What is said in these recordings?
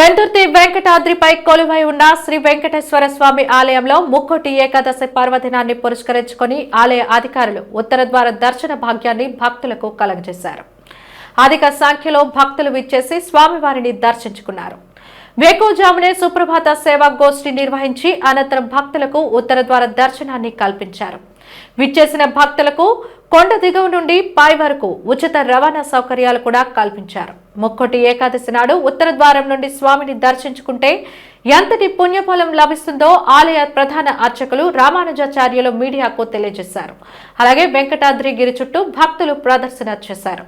పెందుర్తి వెంకటాద్రిపై కొలువై ఉన్న శ్రీ వెంకటేశ్వర స్వామి ఆలయంలో ముక్కోటి ఏకాదశి పర్వదినాన్ని పురస్కరించుకొని ఆలయ అధికారులు ఉత్తర ద్వార దర్శన భాగ్యాన్ని భక్తులకు కలగజేశారు. అధిక సంఖ్యలో భక్తులు విచ్చేసి స్వామివారిని దర్శించుకున్నారు. వేకోజామునే సుప్రభాత సేవా గోష్ఠి నిర్వహించి అనంతరం భక్తులకు ఉత్తర ద్వార దర్శనాన్ని కల్పించారు. విచ్చేసిన భక్తులకు కొండ దిగువ నుండి పై వరకు ఉచిత రవాణా సౌకర్యాలు కూడా కల్పించారు. ముక్కోటి ఏకాదశి నాడు ఉత్తర ద్వారం నుండి స్వామిని దర్శించుకుంటే ఎంతటి పుణ్యఫలం లభిస్తుందో ఆలయ ప్రధాన అర్చకులు రామానుజాచార్యులు మీడియాకు తెలియజేశారు. అలాగే వెంకటాద్రి గిరి చుట్టూ భక్తులు ప్రదర్శన చేశారు.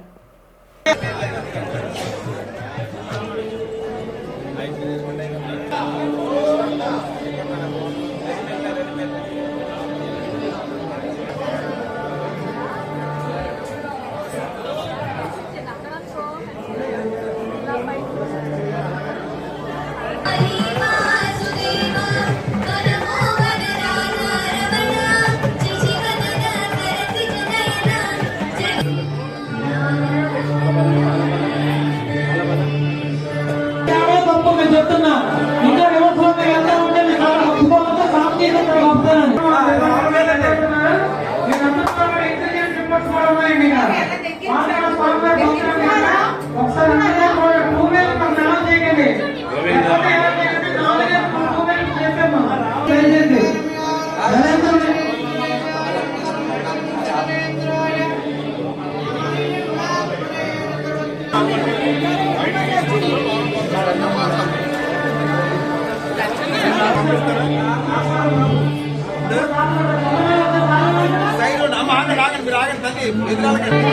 హక్కుపోతే సాఫ్ చేసి ఇక్కడ సైడ్ అమ్మ ఆగండి ఆగండి మీరు ఆగండి తల్లి. ఎదురాలకండి.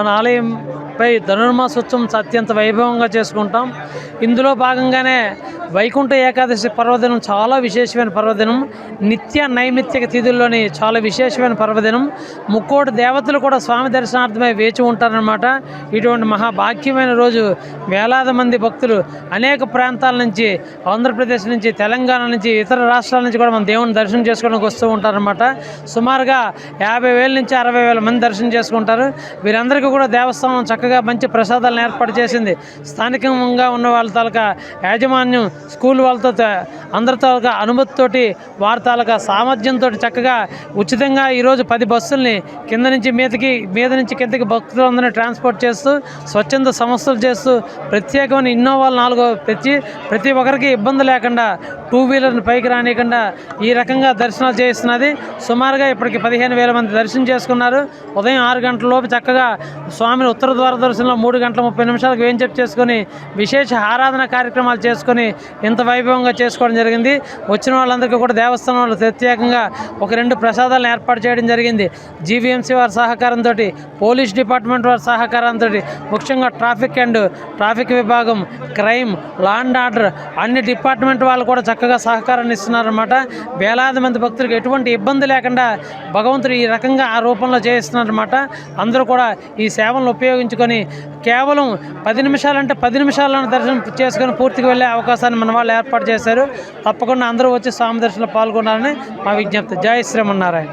మన పై ధనుర్మాసోత్సవం అత్యంత వైభవంగా చేసుకుంటాం. ఇందులో భాగంగానే వైకుంఠ ఏకాదశి పర్వదినం చాలా విశేషమైన పర్వదినం. నిత్య నైమిత్తిక తిథుల్లోని చాలా విశేషమైన పర్వదినం. ముక్కోటి దేవతలు కూడా స్వామి దర్శనార్థమై వేచి ఉంటారనమాట ఇటువంటి మహాభాగ్యమైన రోజు వేలాది మంది భక్తులు అనేక ప్రాంతాల నుంచి ఆంధ్రప్రదేశ్ నుంచి తెలంగాణ నుంచి ఇతర రాష్ట్రాల నుంచి కూడా మన దేవుని దర్శనం చేసుకోవడానికి వస్తూ ఉంటారనమాట సుమారుగా యాభై వేల నుంచి అరవై వేల మంది దర్శనం చేసుకుంటారు. వీరందరికీ కూడా దేవస్థానం చక్కగా మంచి ప్రసాదాలను ఏర్పాటు చేసింది. స్థానికంగా ఉన్న వాళ్ళ తాలూకా యాజమాన్యం స్కూల్ వాళ్ళతో అందరి తాలూకా అనుమతితోటి వారి తాలూకా సామర్థ్యంతో చక్కగా ఉచితంగా ఈరోజు పది బస్సుల్ని కింద నుంచి మీదకి మీద నుంచి కిందకి భక్తులందరినీ ట్రాన్స్పోర్ట్ చేస్తూ స్వచ్ఛంద సంస్థలు చేస్తూ ప్రత్యేకమైన ఇన్నోవాలు నాలుగు ప్రతి ప్రతి ఒక్కరికి ఇబ్బంది లేకుండా టూ వీలర్ని పైకి రానియకుండా ఈ రకంగా దర్శనాలు చేస్తున్నది సుమారుగా ఇప్పటికి పదిహేను వేల మంది దర్శనం చేసుకున్నారు. ఉదయం ఆరు గంటల లోపు చక్కగా స్వామిని ఉత్తర ద్వార దూరదర్శన్లో మూడు గంటల ముప్పై నిమిషాలకు వేంచెప్ చేసుకొని విశేష ఆరాధన కార్యక్రమాలు చేసుకొని ఇంత వైభవంగా చేసుకోవడం జరిగింది. వచ్చిన వాళ్ళందరికీ కూడా దేవస్థానం వాళ్ళు ప్రత్యేకంగా ఒక రెండు ప్రసాదాలను ఏర్పాటు చేయడం జరిగింది. జీవీఎంసీ వారి సహకారంతో పోలీస్ డిపార్ట్మెంట్ వారి సహకారంతో ముఖ్యంగా ట్రాఫిక్ అండ్ ట్రాఫిక్ విభాగం క్రైమ్ లా అండ్ ఆర్డర్ అన్ని డిపార్ట్మెంట్ వాళ్ళు కూడా చక్కగా సహకారాన్ని ఇస్తున్నారన్నమాట. వేలాది మంది భక్తులకు ఎటువంటి ఇబ్బంది లేకుండా భగవంతుడు ఈ రకంగా ఆ రూపంలో చేయిస్తున్నారన్నమాట. అందరూ కూడా ఈ సేవలను చేసుకొని కేవలం పది నిమిషాలంటే పది నిమిషాలను దర్శనం చేసుకొని పూర్తిగా వెళ్ళే అవకాశాన్ని మన వాళ్ళు ఏర్పాటు చేశారు. తప్పకుండా అందరూ వచ్చి స్వామి దర్శనంలో పాల్గొనాలని మా విజ్ఞప్తి. జై శ్రీమన్నారాయణ.